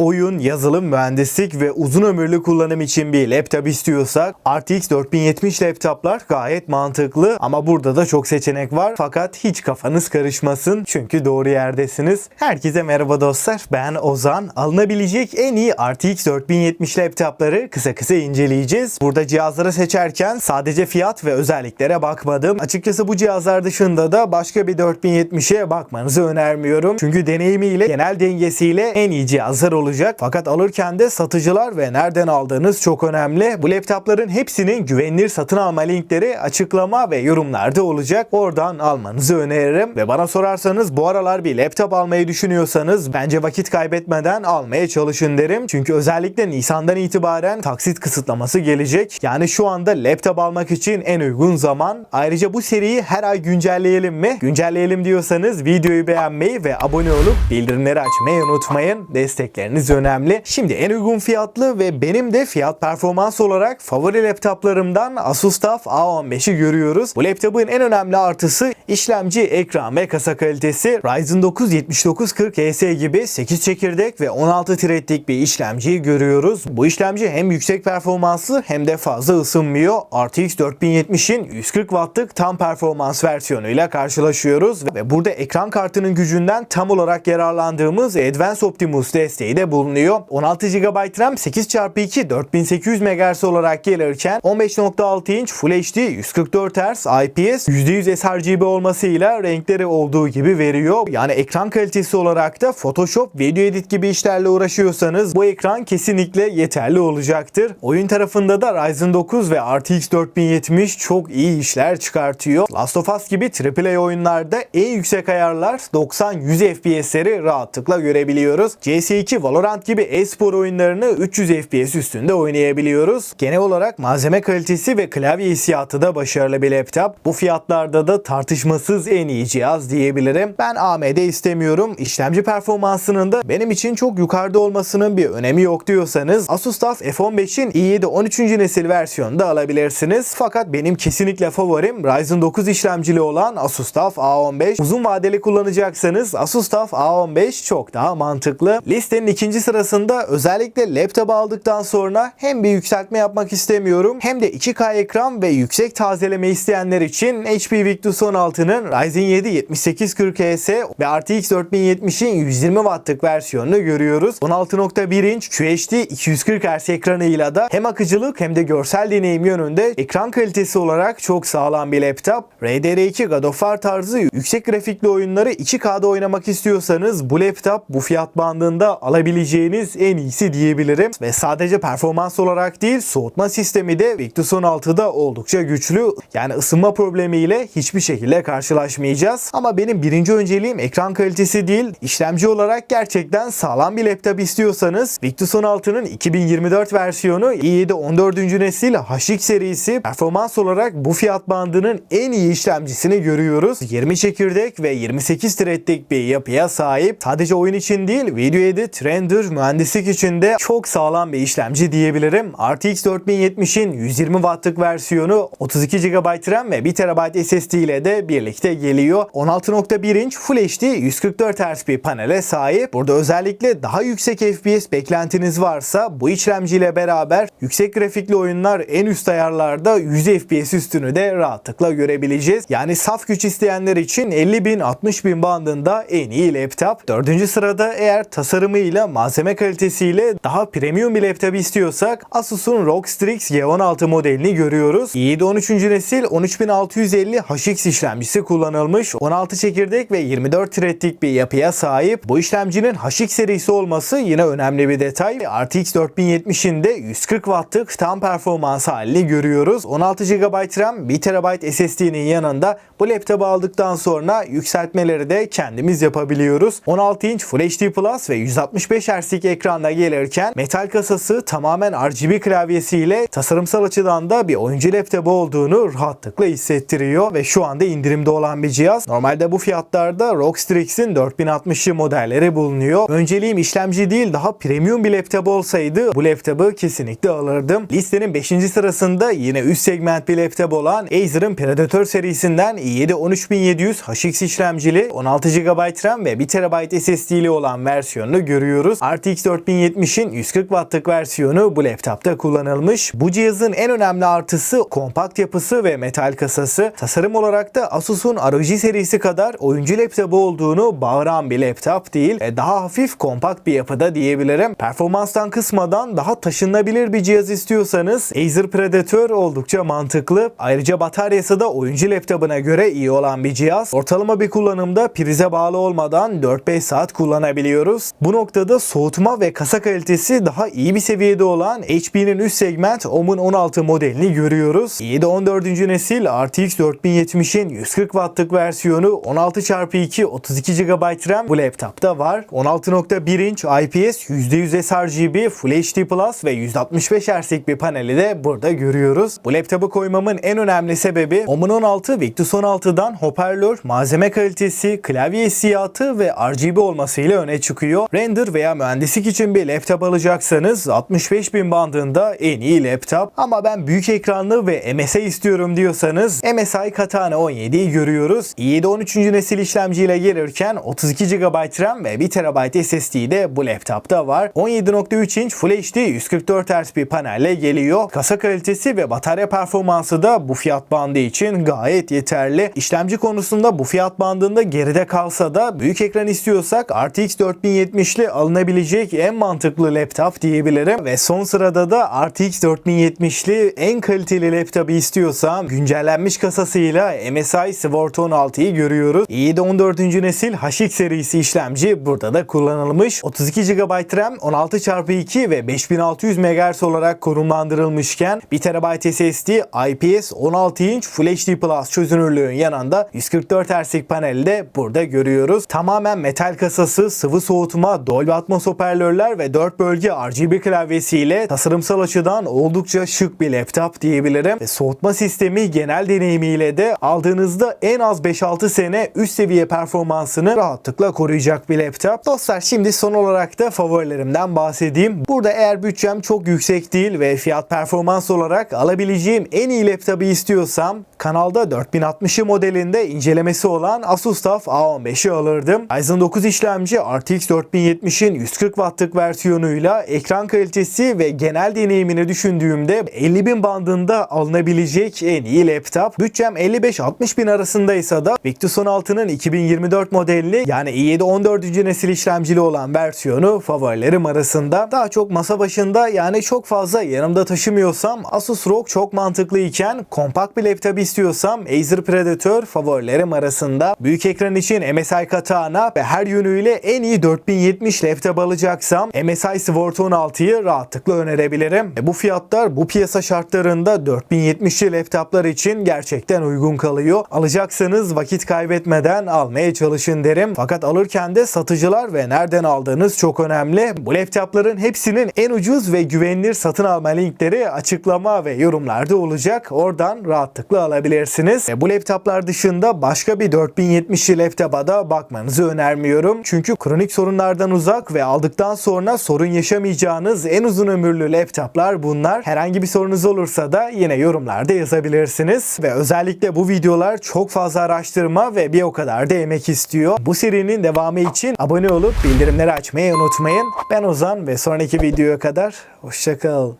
oyun, yazılım, mühendislik ve uzun ömürlü kullanım için bir laptop istiyorsak RTX 4070 laptoplar gayet mantıklı ama burada da çok seçenek var. Fakat hiç kafanız karışmasın çünkü doğru yerdesiniz. Herkese merhaba dostlar. Ben Ozan. Alınabilecek en iyi RTX 4070 laptopları kısa kısa inceleyeceğiz. Burada cihazları seçerken sadece fiyat ve özelliklere bakmadım. Açıkçası bu cihazlar dışında da başka bir 4070'e bakmanızı önermiyorum. Çünkü deneyimiyle, genel dengesiyle en iyi cihazlar olacak. Fakat alırken de satıcılar ve nereden aldığınız çok önemli. Bu laptopların hepsinin güvenilir satın alma linkleri açıklama ve yorumlarda olacak. Oradan almanızı öneririm. Ve bana sorarsanız bu aralar bir laptop almayı düşünüyorsanız bence vakit kaybetmeden almaya çalışın derim. Çünkü özellikle Nisan'dan itibaren taksit kısıtlaması gelecek. Yani şu anda laptop almak için en uygun zaman. Ayrıca bu seriyi her ay güncelleyelim mi? Güncelleyelim diyorsanız videoyu beğenmeyi ve abone olup bildirimleri açmayı unutmayın. Destekleriniz önemli. Şimdi en uygun fiyatlı ve benim de fiyat performans olarak favori laptoplarımdan Asus TUF A15'i görüyoruz. Bu laptopun en önemli artısı işlemci, ekran ve kasa kalitesi. Ryzen 9 7940 HS gibi 8 çekirdek ve 16 threadlik bir işlemciyi görüyoruz. Bu işlemci hem yüksek performanslı hem de fazla ısınmıyor. RTX 4070'in 140 wattlık tam performans versiyonuyla karşılaşıyoruz ve burada ekran kartının gücünden tam olarak yararlandığımız Advanced Optimus desteği de bulunuyor. 16 GB RAM 8x2 4800 MHz olarak gelirken 15.6 inç Full HD 144 Hz IPS %100 sRGB olmasıyla renkleri olduğu gibi veriyor. Yani ekran kalitesi olarak da Photoshop, video edit gibi işlerle uğraşıyorsanız bu ekran kesinlikle yeterli olacaktır. Oyun tarafında da Ryzen 9 ve RTX 4070 çok iyi işler çıkartıyor. Last of Us gibi AAA oyunlarda en yüksek ayarlar 90-100 FPS'leri rahatlıkla görebiliyoruz. CS2, Valorant gibi e-spor oyunlarını 300 FPS üstünde oynayabiliyoruz. Genel olarak malzeme kalitesi ve klavye hissiyatı da başarılı bir laptop. Bu fiyatlarda da tartışmasız en iyi cihaz diyebilirim. Ben AMD istemiyorum. İşlemci performansının da benim için çok yukarıda olmasının bir önemi yok diyorsanız Asus TUF F15'in i7 13. nesil versiyonunu da alabilirsiniz. Fakat benim kesinlikle favorim Ryzen 9 işlemcili olan Asus TUF A15. Uzun vadeli kullanacaksanız Asus TUF A15 çok daha mantıklı. Listenin ikinci sırasında özellikle laptop aldıktan sonra hem bir yükseltme yapmak istemiyorum hem de 2K ekran ve yüksek tazeleme isteyenler için HP Victus 16'nın Ryzen 7 7840HS ve RTX 4070'in 120 wattlık versiyonunu görüyoruz. 16.1 inç QHD 240 Hz ekranıyla da hem akıcılık hem de görsel deneyim yönünde ekran kalitesi olarak çok sağlam bir laptop. RDR2 God of War tarzı yüksek grafikli oyunları 2K'da oynamak istiyorsanız bu laptop bu fiyat bandında alabileceğiniz en iyisi diyebilirim. Ve sadece performans olarak değil soğutma sistemi de Victus 16'da oldukça güçlü. Yani ısınma problemiyle hiçbir şekilde karşılaşmayacağız. Ama benim birinci önceliğim ekran kalitesi değil. İşlemci olarak gerçekten sağlam bir laptop istiyorsanız Victus 16'nın 2024 versiyonu i7 14. nesil HX serisi performans olarak bu fiyat bandının en iyi işlemcisini görüyoruz. 20 çekirdek ve 28 threadlik bir yapıya sahip. Sadece oyun için değil video edit, render, mühendislik için de çok sağlam bir işlemci diyebilirim. RTX 4070'in 120 wattlık versiyonu 32 GB RAM ve 1 TB SSD ile de birlikte geliyor. 16.1 inç Full HD 144 Hz bir panele sahip. Burada özellikle daha yüksek FPS beklentiniz varsa bu işlemciyle beraber yüksek grafikli oyunlar en üst ayarlarda 100 FPS üstünü de rahatlıkla görebileceğiz. Yani saf güç isteyenler için 50.000-60.000 bandında en iyi laptop. Dördüncü sırada eğer tasarımıyla malzeme kalitesiyle daha premium bir laptop istiyorsak Asus'un ROG Strix G16 modelini görüyoruz. i7 13. nesil 13650 HX işlemcisi kullanılmış. 16 çekirdek ve 24 threadlik bir yapıya sahip. Bu işlemcinin HX serisi olması yine önemli bir detay. RTX 4070'in de 140 wattlık tam performans halini görüyoruz. 16 GB RAM, 1 TB SSD'nin yanında bu laptopu aldıktan sonra yükseltmeleri de kendimiz yapabiliyoruz. 16 inç Full HD Plus ve 165 Hz'lik ekranla gelirken metal kasası tamamen RGB klavyesiyle tasarımsal açıdan da bir oyuncu laptopu olduğunu rahatlıkla hissettiriyor ve şu anda indirimde olan bir cihaz. Normalde bu fiyatlarda ROG Strix'in 4060'lı modelleri bulunuyor. Önceliğim işlemci değil daha premium bir laptop olsaydı bu laptopu kesinlikle alırdım. Listenin 5. sırasında yine üst segment bir laptop olan Acer'ın Predator serisinden i7 13700 HX işlemcili 16 GB RAM ve 1 TB SSD'li olan versiyonunu görüyoruz. Görüyoruz. RTX 4070'in 140 wattlık versiyonu bu laptopta kullanılmış. Bu cihazın en önemli artısı kompakt yapısı ve metal kasası. Tasarım olarak da Asus'un ROG serisi kadar oyuncu laptopu olduğunu bağıran bir laptop değil. Daha hafif kompakt bir yapıda diyebilirim. Performanstan kısmadan daha taşınabilir bir cihaz istiyorsanız Acer Predator oldukça mantıklı. Ayrıca bataryası da oyuncu laptopuna göre iyi olan bir cihaz. Ortalama bir kullanımda prize bağlı olmadan 4-5 saat kullanabiliyoruz. Bu noktada soğutma ve kasa kalitesi daha iyi bir seviyede olan HP'nin üst segment Omen 16 modelini görüyoruz. i7 14. nesil RTX 4070'in 140 wattlık versiyonu 16x2 32 GB RAM bu laptopta var. 16.1 inç IPS %100 sRGB Full HD Plus ve 165 Hz'lik bir paneli de burada görüyoruz. Bu laptopu koymamın en önemli sebebi Omen 16 Victus 16'dan hoparlör, malzeme kalitesi, klavye hissiyatı ve RGB olmasıyla öne çıkıyor. Render veya mühendislik için bir laptop alacaksanız 65.000 bandında en iyi laptop. Ama ben büyük ekranlı ve MSI istiyorum diyorsanız MSI Katana 17'yi görüyoruz. i7 13. nesil işlemciyle gelirken 32 GB RAM ve 1 TB SSD de bu laptopta var. 17.3 inç Full HD 144 Hz bir panelle geliyor. Kasa kalitesi ve batarya performansı da bu fiyat bandı için gayet yeterli. İşlemci konusunda bu fiyat bandında geride kalsa da büyük ekran istiyorsak RTX 4070'li alınabilecek en mantıklı laptop diyebilirim. Ve son sırada da RTX 4070'li en kaliteli laptopu istiyorsam güncellenmiş kasasıyla MSI Sword 16'yı görüyoruz. i7 14. nesil HX serisi işlemci burada da kullanılmış. 32 GB RAM, 16x2 ve 5600 MHz olarak konumlandırılmışken 1 TB SSD, IPS 16 inç Full HD Plus çözünürlüğün yanında 144 Hz'lik paneli de burada görüyoruz. Tamamen metal kasası, sıvı soğutma, Dolby Atmos hoparlörler ve 4 bölge RGB klavyesiyle tasarımsal açıdan oldukça şık bir laptop diyebilirim. Ve soğutma sistemi genel deneyimiyle de aldığınızda en az 5-6 sene üst seviye performansını rahatlıkla koruyacak bir laptop. Dostlar şimdi son olarak da favorilerimden bahsedeyim. Burada eğer bütçem çok yüksek değil ve fiyat performans olarak alabileceğim en iyi laptopu istiyorsam kanalda 4060'ı modelinde incelemesi olan Asus TUF A15'i alırdım. Ryzen 9 işlemci RTX 4070'in 140 wattlık versiyonuyla ekran kalitesi ve genel deneyimini düşündüğümde 50.000 bandında alınabilecek en iyi laptop. Bütçem 55-60 bin arasındaysa da Victus 16'nın 2024 modelli yani i7 14. nesil işlemcili olan versiyonu favorilerim arasında. Daha çok masa başında yani çok fazla yanımda taşımıyorsam Asus ROG çok mantıklı iken kompakt bir laptop istiyorsam Acer Predator favorilerim arasında. Büyük ekran için MSI Katana ve her yönüyle en iyi 4070 laptop alacaksam MSI Sword 16'yı rahatlıkla önerebilirim. E bu fiyatlar bu piyasa şartlarında 4070'li laptoplar için gerçekten uygun kalıyor. Alacaksanız vakit kaybetmeden almaya çalışın derim. Fakat alırken de satıcılar ve nereden aldığınız çok önemli. Bu laptopların hepsinin en ucuz ve güvenilir satın alma linkleri açıklama ve yorumlarda olacak. Oradan rahatlıkla alabilirsiniz. E bu laptoplar dışında başka bir 4070'li laptopa da bakmanızı önermiyorum. Çünkü kronik sorunlardan uzak ve aldıktan sonra sorun yaşamayacağınız en uzun ömürlü laptoplar bunlar. Herhangi bir sorunuz olursa da yine yorumlarda yazabilirsiniz. Ve özellikle bu videolar çok fazla araştırma ve bir o kadar da emek istiyor. Bu serinin devamı için abone olup bildirimleri açmayı unutmayın. Ben Ozan ve sonraki videoya kadar hoşçakal.